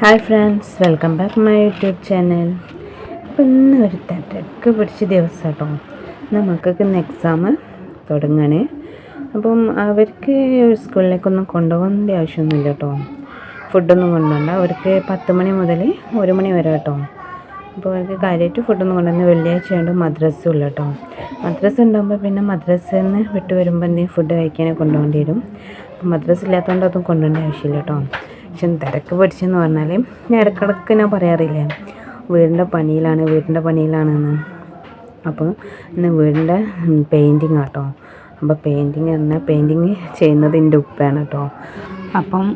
Hi friends welcome back my YouTube channel. അപ്പം ഇന്ന് ഒരു തിരക്ക് പിടിച്ച ദിവസം കേട്ടോ നമുക്കൊക്കെ ഇന്ന് എക്സാം തുടങ്ങണേ. അപ്പം അവർക്ക് സ്കൂളിലേക്കൊന്നും കൊണ്ടുപോകേണ്ട ആവശ്യമൊന്നുമില്ല കേട്ടോ. ഫുഡൊന്നും കൊണ്ടുപോകണ്ട. അവർക്ക് പത്ത് മണി മുതൽ ഒരു മണി വരെ കേട്ടോ. അപ്പോൾ അവർക്ക് കാര്യമായിട്ട് ഫുഡൊന്നും കൊണ്ടുവന്ന് വെള്ളിയാഴ്ച ആയതുകൊണ്ട് മദ്രസും ഇല്ല കേട്ടോ. മദ്രസ് ഉണ്ടാകുമ്പോൾ പിന്നെ മദ്രസയിൽ നിന്ന് വിട്ട് വരുമ്പോൾ എന്തെങ്കിലും ഫുഡ് കഴിക്കാനേ കൊണ്ടുപോകേണ്ടി വരും. അപ്പം ഇല്ലാത്തതുകൊണ്ട് അതും കൊണ്ടുപോകേണ്ട ആവശ്യമില്ല കേട്ടോ. പക്ഷെ തിരക്ക് പിടിച്ചെന്ന് പറഞ്ഞാൽ ഞാൻ ഇടക്കിടക്ക് ഞാൻ പറയാറില്ലേ വീടിന്റെ പണിയിലാണ് വീടിന്റെ പണിയിലാണെന്ന്. അപ്പോൾ ഇന്ന് വീടിന്റെ പെയിന്റിങ് കേട്ടോ അപ്പോൾ പെയിന്റിങ് പറഞ്ഞാൽ പെയിന്റിങ് ചെയ്യുന്നത് എന്റെ ഉപ്പയാണ് കേട്ടോ അപ്പം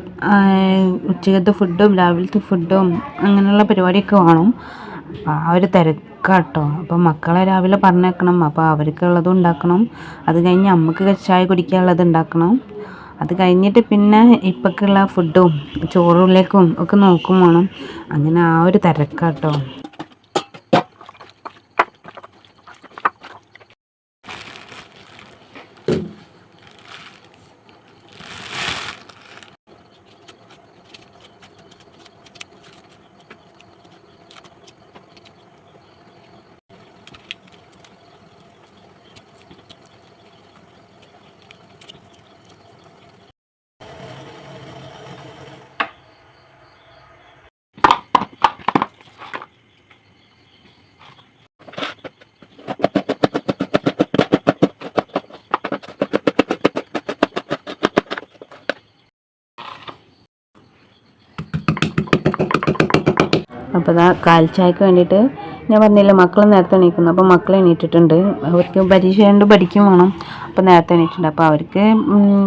ഉച്ചക്കത്തെ ഫുഡും രാവിലത്തെ ഫുഡും അങ്ങനെയുള്ള പരിപാടിയൊക്കെ വേണം. അപ്പോൾ ആ ഒരു തിരക്കാട്ടോ. അപ്പം മക്കളെ രാവിലെ പറഞ്ഞേക്കണം. അപ്പോൾ അവർക്കുള്ളതും ഉണ്ടാക്കണം. അത് കഴിഞ്ഞ് നമുക്ക് ചായ കുടിക്കാനുള്ളത് ഉണ്ടാക്കണം. അത് കഴിഞ്ഞിട്ട് പിന്നെ ഇപ്പോഴേക്കുള്ള ഫുഡും ചോറിലേക്കും ഒക്കെ നോക്കും വേണം. അങ്ങനെ ആ ഒരു തിരക്കാട്ടോ. അപ്പോൾ അതാ കാൽ ചായക്ക് വേണ്ടിയിട്ട് ഞാൻ പറഞ്ഞില്ല മക്കൾ നേരത്തെ എണീക്കുന്നു. അപ്പോൾ മക്കൾ എണീറ്റിട്ടുണ്ട്. അവർക്ക് പരീക്ഷ കൊണ്ട് പഠിക്കും വേണം. അപ്പോൾ നേരത്തെ എണീറ്റിട്ടുണ്ട്. അപ്പോൾ അവർക്ക്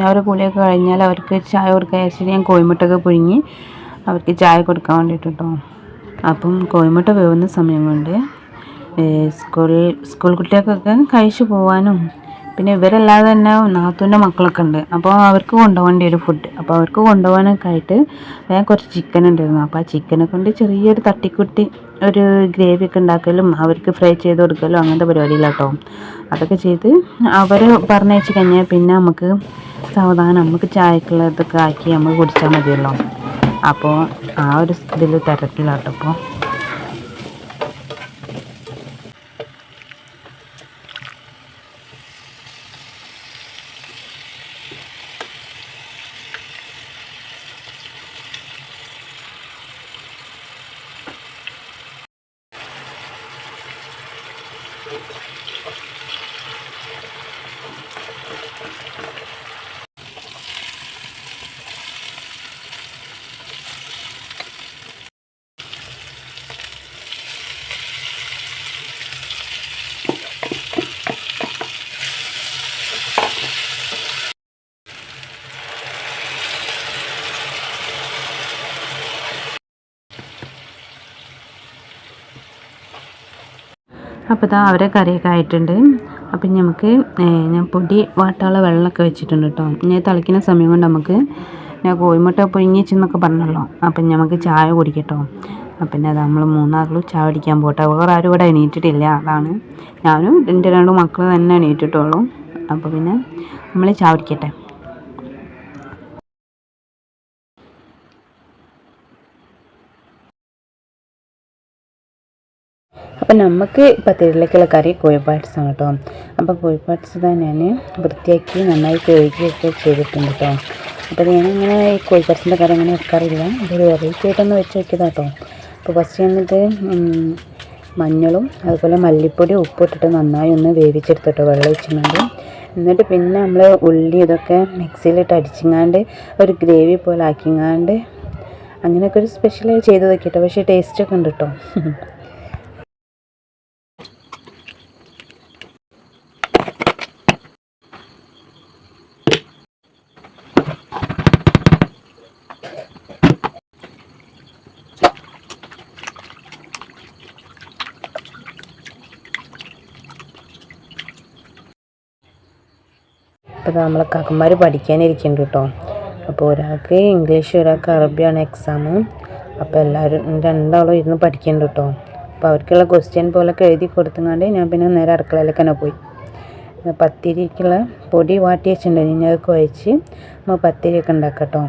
അവരെ കൂലിയൊക്കെ കഴിഞ്ഞാൽ അവർക്ക് ചായ കൊടുക്കാൻ വെച്ചിട്ട് ഞാൻ കോഴിമുട്ടൊക്കെ പുഴുങ്ങി അവർക്ക് ചായ കൊടുക്കാൻ വേണ്ടിയിട്ട് കേട്ടോ അപ്പം കോഴിമുട്ട വേവുന്ന സമയം കൊണ്ട് സ്കൂൾ സ്കൂൾ കുട്ടികൾക്കൊക്കെ കഴിച്ചു പോകാനും പിന്നെ ഇവരല്ലാതെ തന്നെ നാത്തൂന്റെ മക്കളൊക്കെ ഉണ്ട്. അപ്പോൾ അവർക്ക് കൊണ്ടുപോകേണ്ടി ഒരു ഫുഡ് അപ്പോൾ അവർക്ക് കൊണ്ടുപോകാനൊക്കെ ആയിട്ട് വേഗം കുറച്ച് ചിക്കൻ ഉണ്ടായിരുന്നു. അപ്പോൾ ആ ചിക്കനെ കൊണ്ട് ചെറിയൊരു തട്ടിക്കുട്ടി ഒരു ഗ്രേവി ഒക്കെ ഉണ്ടാക്കലും അവർക്ക് ഫ്രൈ ചെയ്ത് കൊടുക്കലും അങ്ങനത്തെ പരിപാടിയിലാട്ടോ അതൊക്കെ ചെയ്ത് അവർ പറഞ്ഞയച്ച് കഴിഞ്ഞാൽ പിന്നെ നമുക്ക് സാവധാനം നമുക്ക് ചായക്കുള്ള ചായക്കുള്ളതൊക്കെ ആക്കി നമുക്ക് കുടിച്ചാൽ മതിയല്ലോ. അപ്പോൾ ആ ഒരു ഇതിൽ തിരക്കിലാട്ടോ അപ്പോൾ Thank you. അപ്പോൾ ഇതാ അവരെ കറിയൊക്കെ ആയിട്ടുണ്ട്. അപ്പം നമുക്ക് ഞാൻ പൊടി വാട്ടാനുള്ള വെള്ളമൊക്കെ വെച്ചിട്ടുണ്ട് കേട്ടോ. ഞാൻ തിളയ്ക്കുന്ന സമയം കൊണ്ട് നമുക്ക് ഞാൻ കോഴിമുട്ട പൊഴിഞ്ഞിച്ചെന്നൊക്കെ പറഞ്ഞല്ലോ. അപ്പം നമുക്ക് ചായ കുടിക്കട്ടോ. പിന്നെ അത് നമ്മൾ മൂന്നാറിലും ചായ കുടിക്കാൻ പോട്ടെ വേറെ ആരും ഇവിടെ എണീറ്റിട്ടില്ല അതാണ്. ഞാനും എന്റെ രണ്ട് മക്കൾ തന്നെ എണീറ്റിട്ടുള്ളൂ. അപ്പോൾ പിന്നെ നമ്മൾ ചായ കുടിക്കട്ടെ. അപ്പം നമുക്ക് പത്തിരിയിലേക്കുള്ള കറി കോഴിപ്പാട്സാണ് കേട്ടോ. അപ്പോൾ കോഴിപ്പാട്സ് തന്നെ ഞാൻ വൃത്തിയാക്കി നന്നായി കഴുകിയൊക്കെ ചെയ്തിട്ടുണ്ട് കേട്ടോ. അപ്പോൾ ഞാനിങ്ങനെ ഈ കോഴിപ്പാട്സിന്റെ കറി അങ്ങനെ വെക്കാറില്ല. ഇതൊരു വെറൈറ്റി ആയിട്ടൊന്ന് വെച്ച് വെക്കിയതാണ് കേട്ടോ. അപ്പോൾ ഫസ്റ്റ് ഞാനിത് മഞ്ഞളും അതുപോലെ മല്ലിപ്പൊടി ഉപ്പിട്ടിട്ട് നന്നായി ഒന്ന് വേവിച്ചെടുത്തിട്ടോ വെള്ളം ഒഴിച്ചിട്ടുണ്ട്. എന്നിട്ട് പിന്നെ നമ്മൾ ഉള്ളി ഇതൊക്കെ മിക്സിയിലിട്ട് അടിച്ചിങ്ങാണ്ട് ഒരു ഗ്രേവി പോലെ ആക്കിങ്ങാണ്ട് അങ്ങനെയൊക്കെ ഒരു സ്പെഷ്യലായി ചെയ്ത് നോക്കിയിട്ടോ പക്ഷേ ടേസ്റ്റൊക്കെ ഉണ്ട് കേട്ടോ. അപ്പോൾ നമ്മളെ കാക്കന്മാർ പഠിക്കാനിരിക്കുന്നുണ്ട് കേട്ടോ അപ്പോൾ ഒരാൾക്ക് ഇംഗ്ലീഷ് ഒരാൾക്ക് അറബിയാണ് എക്സാം അപ്പോൾ എല്ലാവരും രണ്ടാളും ഇരുന്ന് പഠിക്കുന്നുണ്ട് കേട്ടോ അപ്പോൾ അവർക്കുള്ള ക്വസ്റ്റ്യൻ പോലൊക്കെ എഴുതി കൊടുത്തുകൊണ്ട് ഞാൻ പിന്നെ നേരെ അടുക്കളയിലേക്ക് തന്നെ പോയി പത്തിരിക്കുള്ള പൊടി വാട്ടി വെച്ചിട്ടുണ്ട്. ഞാൻ അത് കുഴച്ച് നമ്മൾ പത്തിരിയൊക്കെ ഉണ്ടാക്കാം കേട്ടോ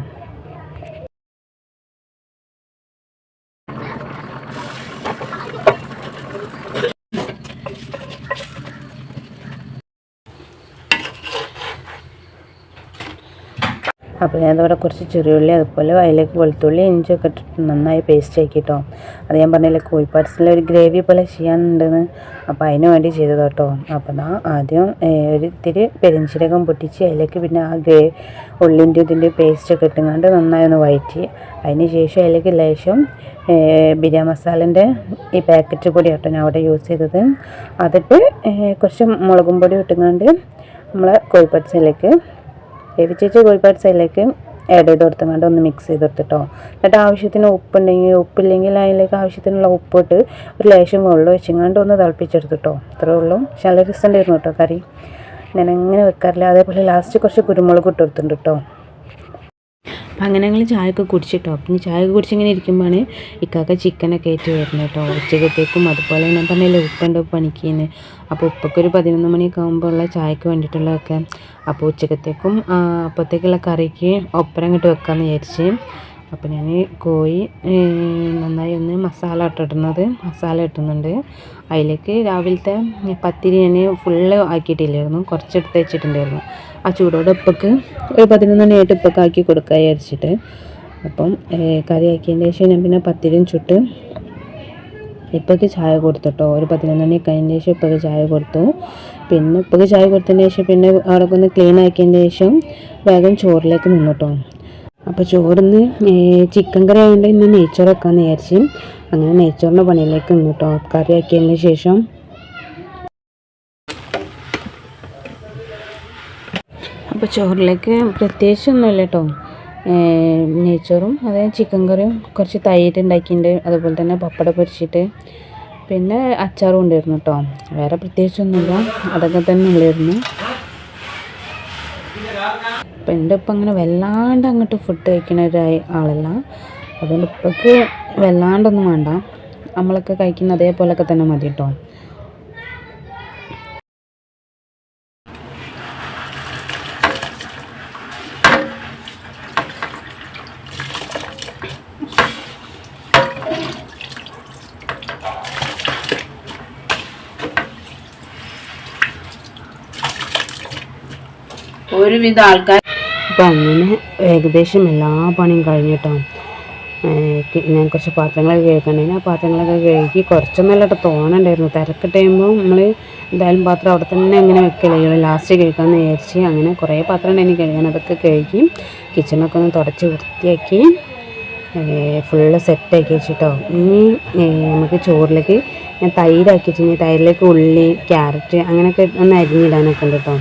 അപ്പോൾ ഞാൻ ഇവിടെ കുറച്ച് ചെറിയുള്ളി അതുപോലെ അതിലേക്ക് വെളുത്തുള്ളി ഇഞ്ചിയൊക്കെ ഇട്ടിട്ട് നന്നായി പേസ്റ്റ് ആക്കി കേട്ടോ അത് ഞാൻ പറഞ്ഞില്ല കോഴിപ്പാട്സിലെ ഒരു ഗ്രേവി പോലെ ചെയ്യാനുണ്ടെന്ന്. അപ്പോൾ അതിന് വേണ്ടി ചെയ്തത് കേട്ടോ അപ്പോൾ ഞാൻ ആദ്യം ഒരു ഇത്തിരി പെരിഞ്ചീരകം പൊട്ടിച്ച് അതിലേക്ക് പിന്നെ ആ ഗ്രേ ഉള്ളിന്റെ ഇതിന്റെ പേസ്റ്റൊക്കെ ഇട്ടുകൊണ്ട് നന്നായി ഒന്ന് വഴറ്റി അതിന് ശേഷം അതിലേക്ക് ലേശം ബിരിയാണി മസാലന്റെ ഈ പാക്കറ്റ് പൊടി കേട്ടോ ഞാൻ അവിടെ യൂസ് ചെയ്തത്. അതിട്ട് കുറച്ച് മുളകും പൊടി ഇട്ടുകൊണ്ട് നമ്മളെ കോഴിപ്പാട്സിലേക്ക് വേവിച്ച കോഴിപ്പാട് സൈഡിലേക്ക് ആഡ് ചെയ്ത് കൊടുത്തുകൊണ്ട് ഒന്ന് മിക്സ് ചെയ്ത് കൊടുത്തിട്ടോ. എന്നിട്ട് ആവശ്യത്തിന് ഉപ്പുണ്ടെങ്കിൽ ഉപ്പില്ലെങ്കിൽ അതിലേക്ക് ആവശ്യത്തിനുള്ള ഉപ്പിട്ട് ഒരു ലേശം വെള്ളം വെച്ചിങ്ങാണ്ട് ഒന്ന് തിളപ്പിച്ചെടുത്തിട്ടോ. അത്രേ ഉള്ളൂ. നല്ല രസമുണ്ടായിരുന്നു കേട്ടോ കറി. ഞാൻ അങ്ങനെ വെക്കാറില്ല. അതേപോലെ ലാസ്റ്റ് കുറച്ച് കുരുമുളക് ഇട്ട് കൊടുത്തിട്ടുണ്ട് കേട്ടോ. അപ്പം അങ്ങനെ ഞങ്ങൾ ചായയൊക്കെ കുടിച്ചിട്ടോ. അപ്പം ചായ കുടിച്ചിങ്ങനെ ഇരിക്കുമ്പോഴാണ് ഇക്കാക്ക ചിക്കനൊക്കെ ആയിട്ട് വരുന്നത് കേട്ടോ. ഉച്ചക്കത്തേക്കും അതുപോലെ ഞാൻ പറഞ്ഞില്ലേ ഉപ്പുണ്ട് പണിക്കുന്നു. അപ്പോൾ ഉപ്പൊക്കെ ഒരു പതിനൊന്ന് മണിയൊക്കെ ആകുമ്പോൾ ഉള്ള ചായക്ക് വേണ്ടിയിട്ടുള്ളതൊക്കെ. അപ്പോൾ ഉച്ചക്കത്തേക്കും അപ്പോഴത്തേക്കുള്ള കറിക്ക് ഒപ്പരം ഇങ്ങോട്ട് വെക്കാമെന്ന് വിചാരിച്ച്. അപ്പോൾ ഞാൻ കോഴി നന്നായി ഒന്ന് മസാല ഇട്ടിടുന്നത് മസാല ഇട്ടുന്നുണ്ട് അതിലേക്ക് രാവിലത്തെ പത്തിരി ഞാൻ ഫുള്ള് ആക്കിയിട്ടില്ലായിരുന്നു. കുറച്ചെടുത്ത് വെച്ചിട്ടുണ്ടായിരുന്നു. ആ ചൂടോടെ ഉപ്പക്ക് ഒരു പതിനൊന്ന് മണിയായിട്ട് ഉപ്പൊക്കെ ആക്കി കൊടുക്കുക വിചാരിച്ചിട്ട്. അപ്പം കറി ആക്കിയതിന് ശേഷം ഞാൻ പിന്നെ പത്തിരിയും ചുട്ട് ഇപ്പൊക്ക് ചായ കൊടുത്തിട്ടോ. ഒരു പതിനൊന്ന് മണി കഴിഞ്ഞതിന് ശേഷം ഇപ്പൊക്ക് ചായ കൊടുത്തു. പിന്നെ ഇപ്പൊക്ക് ചായ കൊടുത്തതിന് ശേഷം പിന്നെ അവിടെ ഒന്ന് ക്ലീൻ ആക്കിയതിന് ശേഷം വേഗം ചോറിലേക്ക് നിന്നിട്ടോ അപ്പോൾ ചോറിന്ന് ചിക്കൻ കറി ആയതുകൊണ്ട് ഇന്ന് നെയ്ച്ചോറ് വെക്കാമെന്ന് വിചാരിച്ച്. അങ്ങനെ നെയ്ച്ചോറിന്റെ പണിയിലേക്ക് നിന്നിട്ടോ കറി ആക്കിയതിന് ശേഷം അപ്പോൾ ചോറിലേക്ക് പ്രത്യേകിച്ചൊന്നുമില്ല കേട്ടോ നെയ്ച്ചോറും അതേ ചിക്കൻ കറിയും കുറച്ച് തൈര് ഉണ്ടാക്കിയിട്ടുണ്ട്. അതുപോലെ തന്നെ പപ്പടം പൊരിച്ചിട്ട്. പിന്നെ അച്ചാറും ഉണ്ടായിരുന്നു കേട്ടോ വേറെ പ്രത്യേകിച്ചൊന്നുമില്ല. അതൊക്കെ തന്നെ ഉള്ളായിരുന്നു. അപ്പം എന്റെ ഉപ്പ അങ്ങനെ വല്ലാണ്ട് അങ്ങോട്ട് ഫുഡ് കഴിക്കുന്ന ഒരു ആളല്ല. അതുകൊണ്ട് ഉപ്പക്ക് വല്ലാണ്ടൊന്നും വേണ്ട. നമ്മളൊക്കെ കഴിക്കുന്ന അതേപോലെയൊക്കെ തന്നെ മതി കേട്ടോ ഒരുവിധ ആൾക്കാർ അപ്പം അങ്ങനെ ഏകദേശം എല്ലാ പണിയും കഴിഞ്ഞിട്ടോ. ഞാൻ കുറച്ച് പാത്രങ്ങളൊക്കെ കഴുകണ്ടായിരുന്നു ആ പാത്രങ്ങളൊക്കെ കഴുകി കുറച്ചൊന്നല്ല കേട്ടോ തോന്നണ്ടായിരുന്നു തിരക്ക് ടൈമുമ്പോൾ നമ്മൾ എന്തായാലും പാത്രം അവിടെ തന്നെ അങ്ങനെ വെക്കലോ ലാസ്റ്റ് കഴുകാമെന്ന് വിചാരിച്ച് അങ്ങനെ കുറേ പാത്രം ഉണ്ടായിരുന്നു കഴുകാൻ അതൊക്കെ കഴുകി കിച്ചണൊക്കെ ഒന്ന് തുടച്ച് വൃത്തിയാക്കി ഫുള്ള് സെറ്റാക്കി വെച്ചിട്ടോ. ഇനി നമുക്ക് ചോറിലേക്ക് ഞാൻ തൈരാക്കി വെച്ച് തൈരിലേക്ക് ഉള്ളി ക്യാരറ്റ് അങ്ങനെയൊക്കെ ഒന്ന് അരിഞ്ഞിടാനൊക്കെ ഉണ്ട് കേട്ടോ.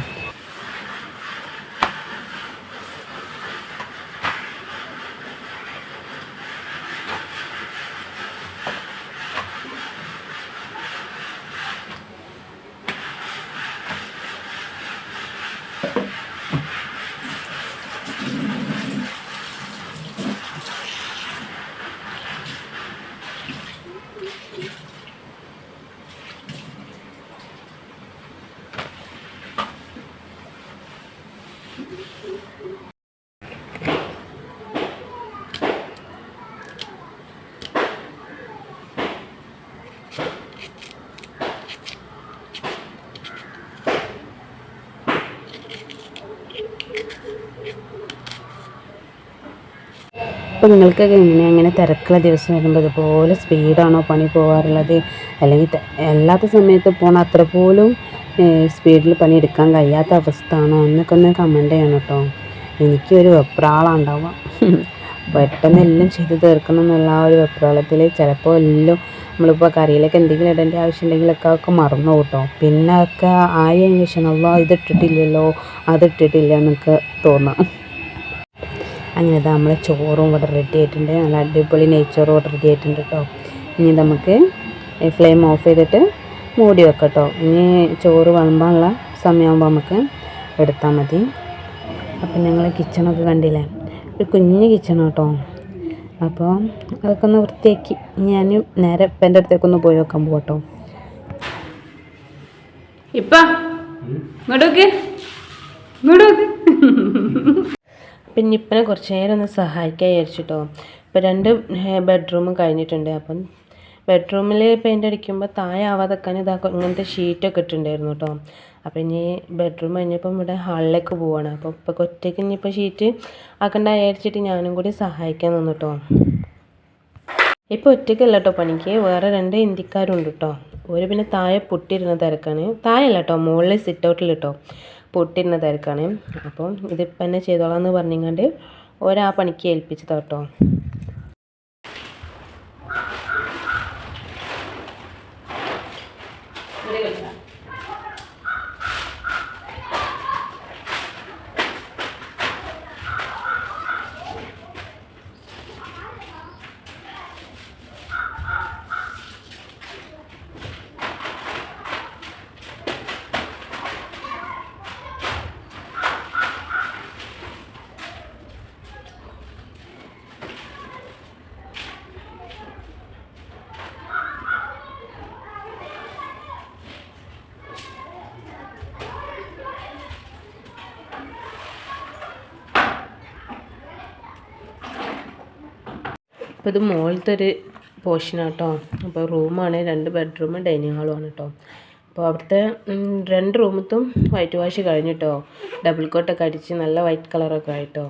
അപ്പോൾ നിങ്ങൾക്കൊക്കെ എങ്ങനെ അങ്ങനെ തിരക്കുള്ള ദിവസം വരുമ്പോൾ ഇതുപോലെ സ്പീഡാണോ പണി പോകാറുള്ളത് അല്ലെങ്കിൽ അല്ലാത്ത സമയത്ത് പോണ അത്ര പോലും സ്പീഡിൽ പണി എടുക്കാൻ കഴിയാത്ത ആണോ എന്നൊക്കെ ഒന്ന് കമന്റ് ചെയ്യണം കേട്ടോ എനിക്കൊരു വെപ്രാളം ഉണ്ടാവുക പെട്ടെന്ന് എല്ലാം ചെയ്ത് തീർക്കണം എന്നുള്ള ആ ഒരു വെപ്രാളത്തിൽ ചിലപ്പോൾ എല്ലാം നമ്മളിപ്പോൾ കറിയിലൊക്കെ എന്തെങ്കിലും ഇടേണ്ട ആവശ്യമുണ്ടെങ്കിലൊക്കെ അതൊക്കെ മറന്നു പോകും കേട്ടോ പിന്നെ ഒക്കെ ആയതിനു ശേഷം അല്ലോ ഇതിട്ടിട്ടില്ലല്ലോ അതിട്ടിട്ടില്ല എന്നൊക്കെ തോന്നാം. അങ്ങനെ ഇതാ നമ്മൾ ചോറും ഇവിടെ റെഡി ആയിട്ടുണ്ട്. നല്ല അടിപൊളി നെയ്ച്ചോറും ഇവിടെ റെഡി ആയിട്ടുണ്ട് കേട്ടോ ഇനി നമുക്ക് ഫ്ലെയിം ഓഫ് ചെയ്തിട്ട് മൂടി വെക്കാം കേട്ടോ ഇനി ചോറ് വിളമ്പാനുള്ള സമയമാകുമ്പോൾ നമുക്ക് എടുത്താൽ മതി. അപ്പം ഞങ്ങൾ കിച്ചണൊക്കെ കണ്ടില്ലേ? ഒരു കുഞ്ഞ് കിച്ചൺ കേട്ടോ അപ്പോൾ അതൊക്കെ ഒന്ന് വൃത്തിയാക്കി. ഞാൻ നേരെ ഇപ്പന്റെ അടുത്തേക്കൊന്ന് പോയി വെക്കാൻ പോകട്ടോ ഇപ്പ ഇങ്ങോട്ടോക്ക് ഇങ്ങോട്ടോക്ക് പിന്നെ ഇപ്പനെ കുറച്ച് നേരം ഒന്ന് സഹായിക്കാൻ വിചാരിച്ചിട്ടോ. ഇപ്പോൾ രണ്ട് ബെഡ്റൂം കഴിഞ്ഞിട്ടുണ്ട്. അപ്പം ബെഡ്റൂമിൽ പെയിന്റ് അടിക്കുമ്പോൾ താഴെ ആവാതെക്കാൻ ഇതാ ഇങ്ങനത്തെ ഷീറ്റൊക്കെ ഇട്ടിട്ടുണ്ടായിരുന്നു കേട്ടോ. അപ്പോൾ ഇനി ബെഡ്റൂം കഴിഞ്ഞപ്പം ഇവിടെ ഹാളിലേക്ക് പോവാണ്. അപ്പോൾ ഇപ്പോൾ ഒറ്റയ്ക്ക് ഇനിയിപ്പോൾ ഷീറ്റ് ആക്കണ്ട വിചാരിച്ചിട്ട് ഞാനും കൂടി സഹായിക്കാൻ നിന്നു കേട്ടോ. ഇപ്പോൾ ഒറ്റയ്ക്കല്ല കേട്ടോ പണിക്ക്. വേറെ രണ്ട് ഹിന്ദിക്കാരുണ്ട് കേട്ടോ. ഒരു പിന്നെ താഴെ പൊട്ടിയിരുന്ന തിരക്കാണ്. താഴെയല്ല കേട്ടോ മുകളിൽ സിറ്റ് ഔട്ടിൽ കേട്ടോ. പൊട്ടിയിരുന്ന തിരക്കാണ് അപ്പം ഇതിപ്പോൾ തന്നെ ചെയ്തോളാം എന്ന് പറഞ്ഞിങ്ങാണ്ട് ഒരാ പണിക്ക് ഏൽപ്പിച്ചതാ കേട്ടോ അപ്പോൾ ഇത് മുകളിലത്തെ ഒരു പോർഷനാണ് കേട്ടോ. അപ്പോൾ റൂമാണ് രണ്ട് ബെഡ്റൂമും ഡൈനിങ് ഹാളുമാണ് കേട്ടോ. അപ്പോൾ അവിടുത്തെ രണ്ട് റൂമത്തും വൈറ്റ് വാഷ് കഴിഞ്ഞിട്ടോ ഡബിൾ കോട്ടൊക്കെ അടിച്ച് നല്ല വൈറ്റ് കളറൊക്കെ ആയിട്ടോ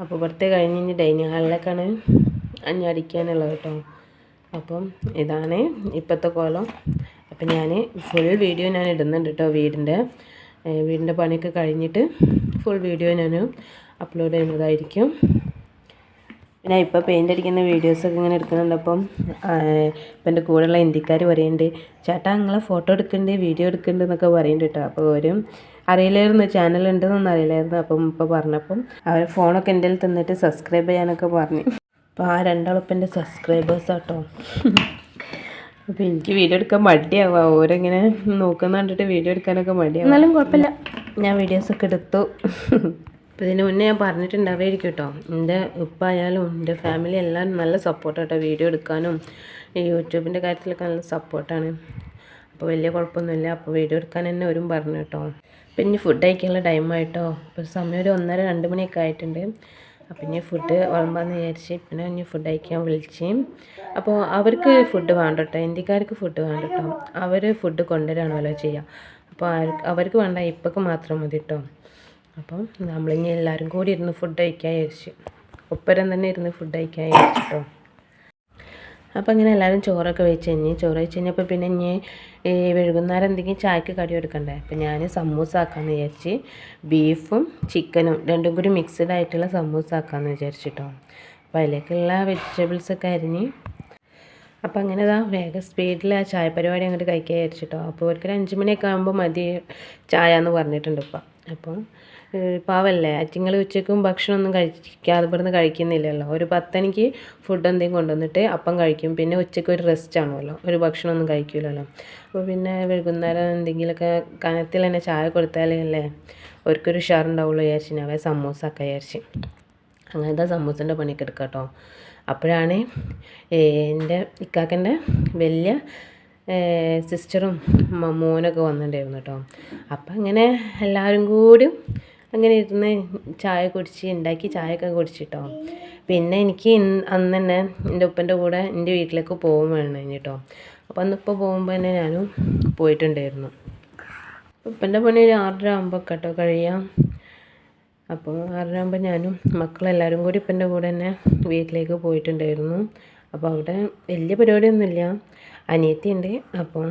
അപ്പോൾ ഇവിടുത്തെ കഴിഞ്ഞ് കഴിഞ്ഞ് ഡൈനിങ് ഹാളിലേക്കാണ് അഞ്ഞടിക്കാനുള്ളത് കേട്ടോ. അപ്പം ഇതാണ് ഇപ്പോഴത്തെ കോലം. അപ്പം ഞാൻ ഫുൾ വീഡിയോ ഞാൻ ഇടുന്നുണ്ട് കേട്ടോ വീടിന്റെ. വീടിന്റെ പണിയൊക്കെ കഴിഞ്ഞിട്ട് ഫുൾ വീഡിയോ ഞാൻ അപ്ലോഡ് ചെയ്യുന്നതായിരിക്കും. പിന്നെ ഇപ്പോൾ പെയിന്റ് അടിക്കുന്ന വീഡിയോസൊക്കെ ഇങ്ങനെ എടുക്കുന്നുണ്ട്. അപ്പം ഇപ്പം എന്റെ കൂടെയുള്ള ഇന്ത്യക്കാർ പറയുന്നുണ്ട് ചേട്ടാ നിങ്ങളെ ഫോട്ടോ എടുക്കുന്നുണ്ട് വീഡിയോ എടുക്കുന്നുണ്ട് എന്നൊക്കെ പറയുന്നുണ്ട് കേട്ടോ അപ്പോൾ ഒരു അറിയില്ലായിരുന്നു ചാനൽ ഉണ്ടെന്നൊന്നും അറിയില്ലായിരുന്നു. അപ്പം ഇപ്പോൾ പറഞ്ഞപ്പം അവർ ഫോണൊക്കെ എന്റെ തന്നിട്ട് സബ്സ്ക്രൈബ് ചെയ്യാനൊക്കെ പറഞ്ഞു. അപ്പോൾ ആ രണ്ടാളിപ്പം എന്റെ സബ്സ്ക്രൈബേഴ്സ് കേട്ടോ അപ്പോൾ എനിക്ക് വീഡിയോ എടുക്കാൻ മടിയാവുക ഓരോങ്ങനെ നോക്കുന്ന കണ്ടിട്ട് വീഡിയോ എടുക്കാനൊക്കെ മടിയാവും. എന്നാലും കുഴപ്പമില്ല. ഞാൻ വീഡിയോസൊക്കെ എടുത്തു. അപ്പോൾ ഇതിന് മുന്നേ ഞാൻ പറഞ്ഞിട്ടുണ്ടാവുമായിരിക്കും കേട്ടോ എന്റെ ഉപ്പ ആയാലും എന്റെ ഫാമിലി എല്ലാം നല്ല സപ്പോർട്ടാണ് കേട്ടോ വീഡിയോ എടുക്കാനും യൂട്യൂബിന്റെ കാര്യത്തിലൊക്കെ നല്ല സപ്പോർട്ടാണ് അപ്പോൾ വലിയ കുഴപ്പമൊന്നുമില്ല. അപ്പോൾ വീഡിയോ എടുക്കാൻ തന്നെ ഒരു പറഞ്ഞു കേട്ടോ. പിന്നെ ഫുഡ് കഴിക്കാനുള്ള ടൈമായിട്ടോ ഇപ്പോൾ സമയം ഒരു ഒന്നര രണ്ട് മണിയൊക്കെ ആയിട്ടുണ്ട്. അപ്പം ഇനി ഫുഡ് വിളമ്പാന്ന് വിചാരിച്ച് പിന്നെ ഇനി ഫുഡ് കഴിക്കാൻ വിളിച്ച്. അപ്പോൾ അവർക്ക് ഫുഡ് വേണ്ട കേട്ടോ ഇന്ത്യക്കാർക്ക് ഫുഡ് വേണ്ട കേട്ടോ അവർ ഫുഡ് കൊണ്ടുവരാണല്ലോ ചെയ്യുക അപ്പോൾ അവർക്ക് വേണ്ട ഇപ്പൊക്കെ മാത്രം മതി കേട്ടോ അപ്പം നമ്മളിനി എല്ലാവരും കൂടി ഇരുന്ന് ഫുഡ് കഴിക്കാൻ വിചാരിച്ചു. ഒപ്പരം തന്നെ ഇരുന്ന് ഫുഡ് കഴിക്കാൻ വിചാരിച്ചിട്ടോ അപ്പോൾ അങ്ങനെ എല്ലാവരും ചോറൊക്കെ വെച്ച് കഴിഞ്ഞ് ചോറ് വെച്ച് കഴിഞ്ഞപ്പോൾ പിന്നെ ഇനി ഈ വൈകുന്നേരം എന്തെങ്കിലും ചായക്ക് കടി എടുക്കണ്ടേ അപ്പം ഞാൻ സമൂസ ആക്കാമെന്ന് വിചാരിച്ച് ബീഫും ചിക്കനും രണ്ടും കൂടി മിക്സ്ഡ് ആയിട്ടുള്ള സമൂസ ആക്കാമെന്ന് വിചാരിച്ചിട്ടോ അപ്പോൾ അതിലേക്കുള്ള വെജിറ്റബിൾസൊക്കെ അരിഞ്ഞ് അപ്പോൾ അങ്ങനെ ഇതാ വേഗം സ്പീഡിൽ ആ ചായ പരിപാടി അങ്ങോട്ട് കഴിക്കാൻ വിചാരിച്ചിട്ടോ അപ്പോൾ ഒരു അഞ്ച് മണിയൊക്കെ ആകുമ്പോൾ മതി ചായ എന്ന് പറഞ്ഞിട്ടുണ്ട് ഇപ്പം അപ്പോൾ പാവല്ലേ? അറ്റിങ്ങൾ ഉച്ചയ്ക്കും ഭക്ഷണമൊന്നും കഴിക്കാതെ ഇവിടുന്ന് കഴിക്കുന്നില്ലല്ലോ. ഒരു പത്തണിക്ക് ഫുഡ് എന്തെങ്കിലും കൊണ്ടുവന്നിട്ട് അപ്പം കഴിക്കും. പിന്നെ ഉച്ചയ്ക്ക് ഒരു റെസ്റ്റ് ആണല്ലോ ഒരു ഭക്ഷണമൊന്നും കഴിക്കില്ലല്ലോ അപ്പോൾ പിന്നെ വൈകുന്നേരം എന്തെങ്കിലുമൊക്കെ കനത്തിൽ തന്നെ ചായ കൊടുത്താലേ അല്ലേ? അവർക്കൊരു ഉഷാറുണ്ടാവുള്ളൂ വിചാരിച്ചു. ഞാൻ സമൂസ ഒക്കെ വിചാരിച്ച്. അങ്ങനത്തെ സമൂസന്റെ പണിയൊക്കെ എടുക്കാം കേട്ടോ അപ്പോഴാണ് എന്റെ ഇക്കാക്കന്റെ വലിയ സിസ്റ്ററും മോനൊക്കെ വന്നിട്ടുണ്ടായിരുന്നു കേട്ടോ അപ്പം അങ്ങനെ എല്ലാവരും കൂടി അങ്ങനെ ഇരുന്ന് ചായ കുടിച്ച് ഉണ്ടാക്കി ചായയൊക്കെ കുടിച്ചിട്ടോ. പിന്നെ എനിക്ക് അന്ന് തന്നെ എന്റെ ഉപ്പന്റെ കൂടെ എന്റെ വീട്ടിലേക്ക് പോകും വേണം കേട്ടോ അപ്പോൾ അന്നിപ്പോൾ പോകുമ്പോൾ തന്നെ ഞാനും പോയിട്ടുണ്ടായിരുന്നു. ഉപ്പന്റെ പണി ഒരു ആറര ആകുമ്പോൾ കേട്ടോ കഴിയാം. അപ്പോൾ ആറര ആകുമ്പോൾ ഞാനും മക്കളെല്ലാവരും കൂടി ഉപ്പന്റെ കൂടെ തന്നെ വീട്ടിലേക്ക് പോയിട്ടുണ്ടായിരുന്നു. അപ്പോൾ അവിടെ വലിയ പരിപാടിയൊന്നുമില്ല. അനിയത്തിയുണ്ട്. അപ്പോൾ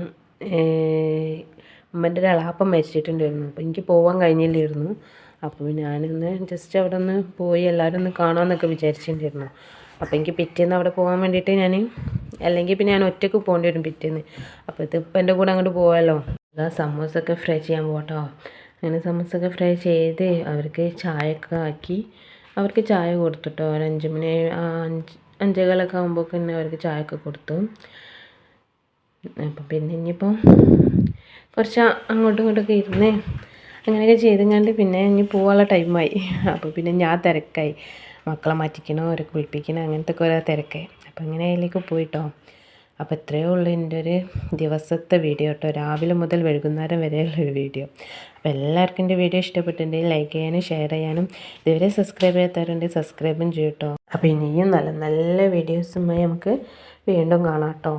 ഉമ്മന്റെ ഒരു അളാപ്പം മരിച്ചിട്ടുണ്ടായിരുന്നു. അപ്പോൾ എനിക്ക് പോകാൻ കഴിഞ്ഞില്ലായിരുന്നു. അപ്പോൾ ഞാനൊന്ന് ജസ്റ്റ് അവിടെ ഒന്ന് പോയി എല്ലാവരും ഒന്ന് കാണാമെന്നൊക്കെ വിചാരിച്ചിട്ടുണ്ടായിരുന്നു അപ്പോൾ എനിക്ക് പിറ്റേന്ന് അവിടെ പോകാൻ വേണ്ടിയിട്ട് ഞാൻ അല്ലെങ്കിൽ പിന്നെ ഞാൻ ഒറ്റയ്ക്ക് പോകേണ്ടി വരും പിറ്റേന്ന്. അപ്പോൾ ഇതിപ്പോൾ എന്റെ കൂടെ അങ്ങോട്ട് പോകാമല്ലോ അതാ സമോസൊക്കെ ഫ്രൈ ചെയ്യാൻ പോകട്ടോ അങ്ങനെ സമോസൊക്കെ ഫ്രൈ ചെയ്ത് അവർക്ക് ചായയൊക്കെ ആക്കി അവർക്ക് ചായ കൊടുത്തിട്ടോ. ഒരു അഞ്ച് മണി അഞ്ച് അഞ്ചേകാലൊക്കെ ആകുമ്പോൾ തന്നെ അവർക്ക് ചായയൊക്കെ കൊടുത്തു. അപ്പം പിന്നെ ഇനിയിപ്പം കുറച്ച് അങ്ങോട്ടും ഇങ്ങോട്ടൊക്കെ ഇരുന്ന് അങ്ങനെയൊക്കെ ചെയ്തെങ്ങാണ്ട് പിന്നെ ഇനി പോകാനുള്ള ടൈമായി. അപ്പോൾ പിന്നെ ഞാൻ തിരക്കായി. മക്കളെ മാറ്റിക്കണോ? അവരെ കുളിപ്പിക്കണോ? അങ്ങനത്തെ ഒക്കെ ഓരോ തിരക്കായി. അപ്പോൾ അങ്ങനെ അതിലേക്ക് പോയിട്ടോ. അപ്പോൾ ഇത്രയേ ഉള്ളൂ എന്റെ ഒരു ദിവസത്തെ വീഡിയോ കേട്ടോ. രാവിലെ മുതൽ വൈകുന്നേരം വരെയുള്ള ഒരു വീഡിയോ. അപ്പോൾ എല്ലാവർക്കും എന്റെ വീഡിയോ ഇഷ്ടപ്പെട്ടിട്ടുണ്ടെങ്കിൽ ലൈക്ക് ചെയ്യാനും ഷെയർ ചെയ്യാനും. ഇതുവരെ സബ്സ്ക്രൈബ് ചെയ്യാത്തവരുണ്ടെങ്കിൽ സബ്സ്ക്രൈബും ചെയ്യട്ടോ അപ്പോൾ ഇനിയും നല്ല നല്ല വീഡിയോസുമായി നമുക്ക് വീണ്ടും കാണാം കേട്ടോ.